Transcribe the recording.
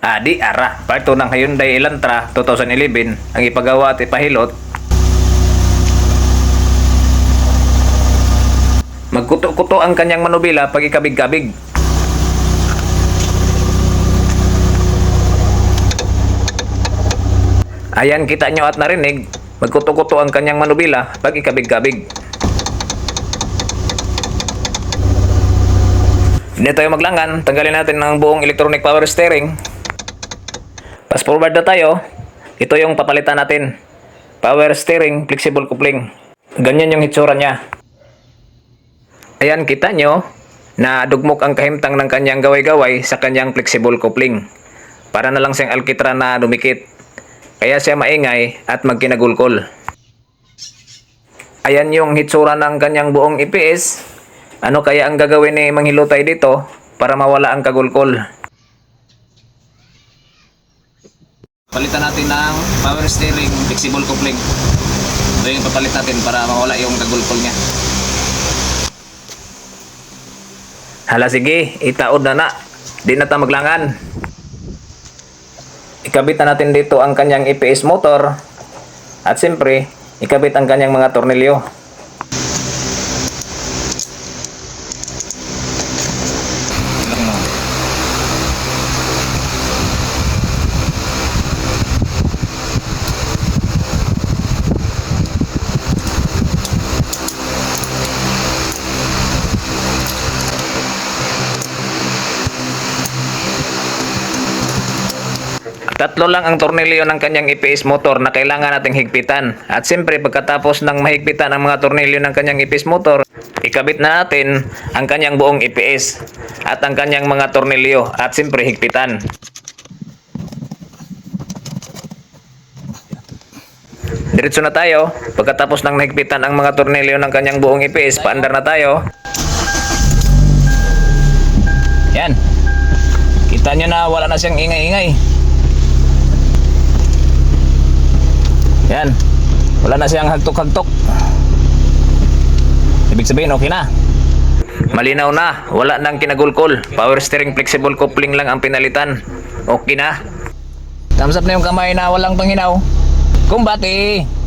Adi ara, parto ng Hyundai Elantra 2011 ang ipagawa at ipahilot. Magkuto-kuto ang kanyang manubila pag ikabig-kabig. Ayan kita nyo at narinig, magkuto-kuto ang kanyang manubila pag ikabig-kabig. Hindi tayo maglangan, tanggalin natin ang buong electronic power steering. Fast forward na tayo. Ito yung papalitan natin. Power steering, flexible coupling. Ganyan yung hitsura niya. Ayan, kita nyo na dugmok ang kahimtang ng kanyang gaway-gaway sa kanyang flexible coupling. Para na lang siyang alkitra na dumikit. Kaya siya maingay at magkinagulkol. Ayan yung hitsura ng kanyang buong EPS. Ano kaya ang gagawin ni Manghilutay dito para mawala ang kagulkol? Palitan natin ng power steering, flexible coupling. Ito yung papalit natin para mawala yung kagulkol niya. Hala sige, itaod na na. Di na ta maglangan. Ikabit na natin dito ang kanyang EPS motor. At siyempre, ikabit ang kanyang mga tornilyo. Tatlo lang ang tornilyo ng kanyang EPS motor na kailangan nating higpitan. At siyempre pagkatapos ng mahigpitan ang mga tornilyo ng kanyang EPS motor, ikabit na natin ang kanyang buong EPS at ang kanyang mga tornilyo at siyempre higpitan. Diretso na tayo. Pagkatapos ng nahigpitan ang mga tornilyo ng kanyang buong EPS, paandar na tayo. Yan. Kita nyo na wala na siyang ingay-ingay. Yan. Wala na siyang hagtok-hagtok. Ibig sabihin, okay na. Malinaw na. Wala nang kinagulkol. Power steering flexible coupling lang ang pinalitan. Okay na. Thumbs up na yung kamay na walang panghinaw. Kumbati!